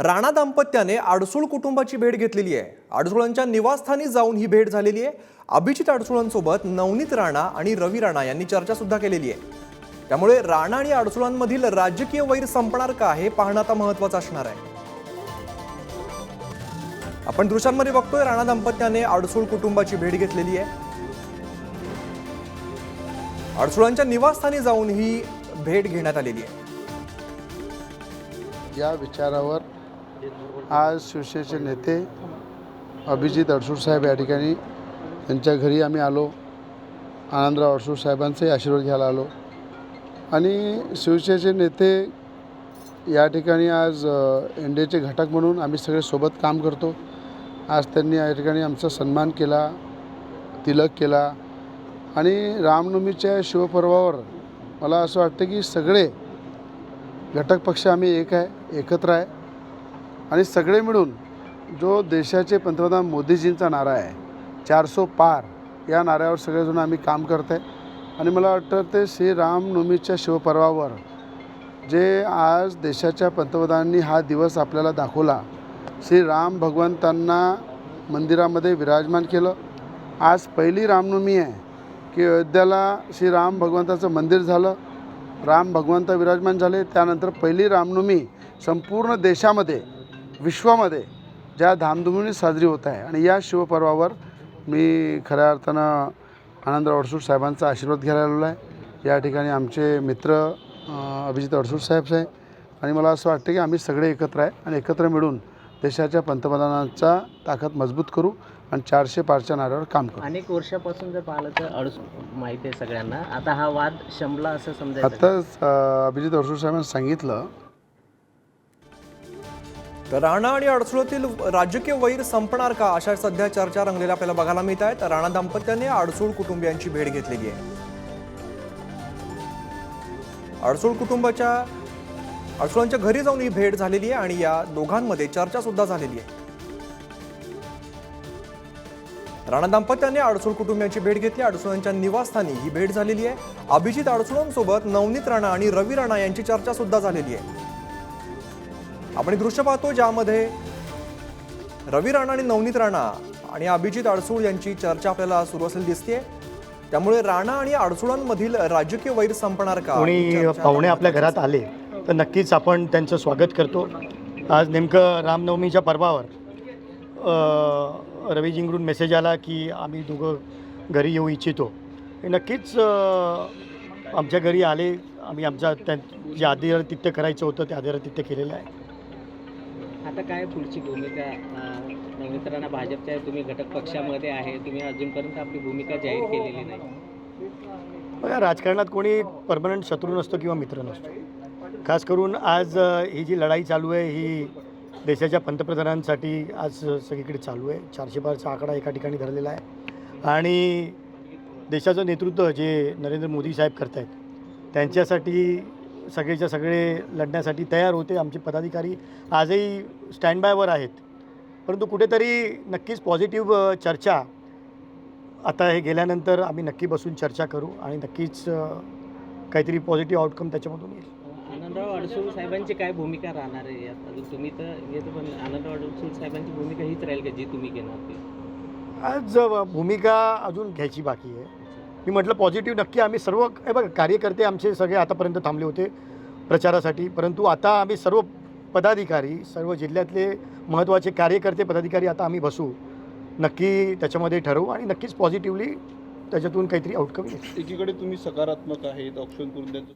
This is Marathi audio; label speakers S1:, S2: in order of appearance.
S1: राणा दाम्पत्याने आडसूळ कुटुंबाची भेट घेतलेली आहे. आडसुळांच्या निवासस्थानी जाऊन ही भेट झालेली आहे. अभिजित आडसुळांसोबत नवनीत राणा आणि रवी राणा यांनी चर्चा सुद्धा केलेली आहे. त्यामुळे राणा आणि आडसुळांमधील राजकीय वैर संपणार का हे पाहणं आता महत्वाचं असणार आहे. आपण दृश्यांमध्ये बघतोय राणा दाम्पत्याने आडसूळ कुटुंबाची भेट घेतलेली आहे. आडसुळांच्या निवासस्थानी जाऊन ही भेट घेण्यात आलेली आहे.
S2: या विचारावर आज शिवसेनेचे नेते अभिजित अडसूर साहेब या ठिकाणी त्यांच्या घरी आम्ही आलो. आनंदराव अडसूर साहेबांचाही आशीर्वाद घ्यायला आलो. आणि शिवसेनेचे नेते या ठिकाणी आज एन डी एचे घटक म्हणून आम्ही सगळे सोबत काम करतो. आज त्यांनी या ठिकाणी आमचा सन्मान केला तिलक केला. आणि रामनवमीच्या शिवपर्वावर मला असं वाटतं की सगळे घटक पक्ष आम्ही एक आहे एकत्र आहे. आणि सगळे मिळून जो देशाचे पंतप्रधान मोदीजींचा नारा आहे चारसो पार या नाऱ्यावर सगळेजण आम्ही काम करत आहे आणि मला वाटतं ते श्री रामनवमीच्या शिवपर्वावर जे आज देशाच्या पंतप्रधानांनी हा दिवस आपल्याला दाखवला श्री राम भगवंतांना मंदिरामध्ये विराजमान केलं. आज पहिली रामनवमी आहे की अयोध्याला श्री राम भगवंताचं मंदिर झालं. राम भगवंत विराजमान झाले त्यानंतर पहिली रामनवमी संपूर्ण देशामध्ये विश्वामध्ये ज्या धामधुमीने साजरी होत आहे आणि या शिवपर्वावर मी खऱ्या अर्थानं आनंदराव अडसूळ साहेबांचा आशीर्वाद घ्यायला आलेलो आहे या ठिकाणी आमचे मित्र अभिजित अडसूळ साहेब आहे आणि मला असं वाटतं की आम्ही सगळे एकत्र आहे आणि एकत्र मिळून देशाच्या पंतप्रधानांचा ताकद मजबूत करू आणि चारशे पारच्या नाऱ्यावर काम करू
S3: अनेक वर्षापासून जर पाहिलं तर अडस माहिती आहे सगळ्यांना आता हा वाद शमला असं समजायचं का?
S2: आत्ताच अभिजित अडसूळ साहेबांनी सांगितलं
S1: तर राणा आणि अडसुळातील राजकीय वैर संपणार का? अशा सध्या चर्चा रंगलेल्या आपल्याला बघायला मिळत आहेत. राणा दाम्पत्याने अडसूळ कुटुंबियांची भेट घेतलेली आहे. अडसूळ कुटुंबाच्या अडसुळांच्या घरी जाऊन ही भेट झालेली आहे आणि या दोघांमध्ये चर्चा सुद्धा झालेली आहे. राणा दाम्पत्याने अडसूळ कुटुंबियांची भेट घेतली. अडसुळांच्या निवासस्थानी ही भेट झालेली आहे. अभिजित अडसुळांसोबत नवनीत राणा आणि रवी राणा यांची चर्चा सुद्धा झालेली आहे. आपण दृश्य पाहतो ज्यामध्ये रवी राणा आणि नवनीत राणा आणि अभिजित अडसूळ यांची चर्चा आपल्याला सुरू असलेली दिसते त्यामुळे राणा आणि अडसुळांमधील राजकीय वैर संपणार का?
S4: कोणी पाहुणे आपल्या घरात आले तर नक्कीच आपण त्यांचं स्वागत करतो. आज नेमकं रामनवमीच्या पर्वावर रवीजींकडून मेसेज आला की आम्ही दोघं घरी येऊ इच्छितो. हे नक्कीच आमच्या घरी आले. आम्ही आमच्या त्या जे आदिरातिथ्य करायचं होतं ते आदिरातिथ्य केलेलं आहे.
S3: आता काय पुढची भूमिका मित्रांना भाजपच्या तुम्ही घटक पक्षामध्ये आहे तुम्ही अजूनपर्यंत आपली भूमिका जाहीर केलेली नाही.
S4: बघा राजकारणात कोणी परमनंट शत्रू नसतो किंवा मित्र नसतो. खास करून आज ही जी लढाई चालू आहे ही देशाच्या पंतप्रधानांसाठी आज सगळीकडे चालू आहे. चारशे पारचा आकडा एका ठिकाणी धरलेला आहे. आणि देशाचं नेतृत्व जे नरेंद्र मोदी साहेब करत आहेत त्यांच्यासाठी सगळेच्या सगळे लढण्यासाठी तयार होते. आमचे पदाधिकारी आजही स्टँड बायवर आहेत. परंतु कुठेतरी नक्कीच पॉझिटिव्ह चर्चा आता हे गेल्यानंतर आम्ही नक्की बसून चर्चा करू आणि नक्कीच काहीतरी पॉझिटिव्ह आउटकम त्याच्यामधून येईल.
S3: आनंदराव अडसूळ साहेबांची काय भूमिका राहणार आहे? यात अजून तुम्ही तर येतो पण आनंदराव अडसूळ साहेबांची भूमिका हीच राहील का जी तुम्ही घेणार ती?
S4: आज भूमिका अजून घ्यायची बाकी आहे. मी म्हटलं पॉझिटिव्ह नक्की आम्ही सर्व हे बघा कार्यकर्ते आमचे सगळे आतापर्यंत थांबले होते प्रचारासाठी परंतु आता आम्ही सर्व पदाधिकारी सर्व जिल्ह्यातले महत्त्वाचे कार्यकर्ते पदाधिकारी आता आम्ही बसू. नक्की त्याच्यामध्ये ठरवू आणि नक्कीच पॉझिटिव्हली त्याच्यातून काहीतरी आउटकम
S5: एकीकडे तुम्ही सकारात्मक आहेत ऑप्शन करून त्यांचं